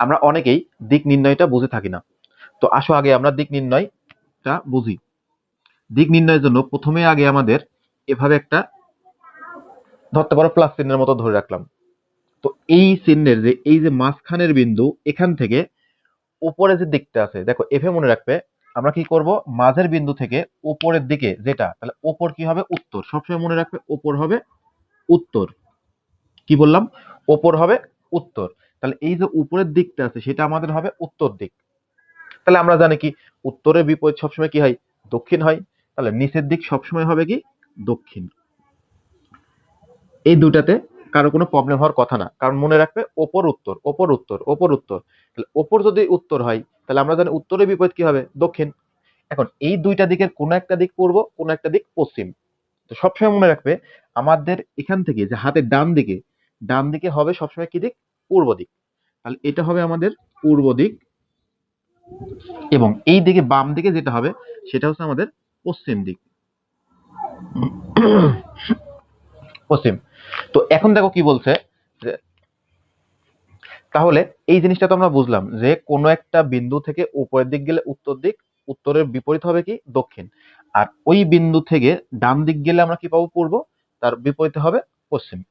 আমরা অনেকেই দিক নির্ণয়টা বুঝে থাকি না। তো আসো আগে আমরা দিক নির্ণয়টা বুঝি। দিক নির্ণয়ের জন্য প্রথমে আগে আমাদের এভাবে একটা, ধরতে পারো প্লাস চিহ্নের মতো ধরে রাখলাম। তো এই চিহ্নের যে, এই যে মাঝখানের বিন্দু এখান থেকে উপরে যে দিকটা আছে, দেখো এফে মনে রাখবে, আমরা কি করব? মাঝের বিন্দু থেকে উপরের দিকে যেটা, তাহলে ওপর কি হবে? উত্তর। সবসময় মনে রাখবে ওপর হবে উত্তর। কি বললাম? ওপর হবে উত্তর। তাহলে এই যে উপরের দিকটা আছে, সেটা আমাদের হবে উত্তর দিক। তাহলে আমরা জানি কি, উত্তরের বিপরীত সবসময় কি হয়? দক্ষিণ হয়। তাহলে নিচের দিক সবসময় হবে কি? দক্ষিণ। এই দুটাতে কারও কোনো প্রবলেম হওয়ার কথা না। কারণ মনে রাখবে, ওপর উত্তর ওপর উত্তর ওপর উত্তর। তাহলে ওপর যদি উত্তর হয়, তাহলে আমরা জানি উত্তরের বিপরীত কি হবে? দক্ষিণ। এখন এই দুইটা দিকের কোনো একটা দিক পূর্ব, কোনো একটা দিক পশ্চিম। তো সবসময় মনে রাখবে, আমাদের এখান থেকে যে হাতের ডান দিকে ডান দিকে হবে সবসময় কি দিক? পূর্ব দিক। তাহলে এটা হবে আমাদের পূর্ব দিক এবং এই দিকে বাম দিকে যেটা হবে, সেটা হচ্ছে আমাদের পশ্চিম দিক। পশ্চিম। তো এখন দেখো কি বলছে যে, তাহলে এই জিনিসটা তো আমরা বুঝলাম যে কোনো একটা বিন্দু থেকে উপরের দিক গেলে উত্তর দিক, উত্তরের বিপরীত হবে কি? দক্ষিণ। আর ওই বিন্দু থেকে ডান দিক গেলে আমরা কি পাবো? পূর্ব। তার বিপরীতে হবে পশ্চিম।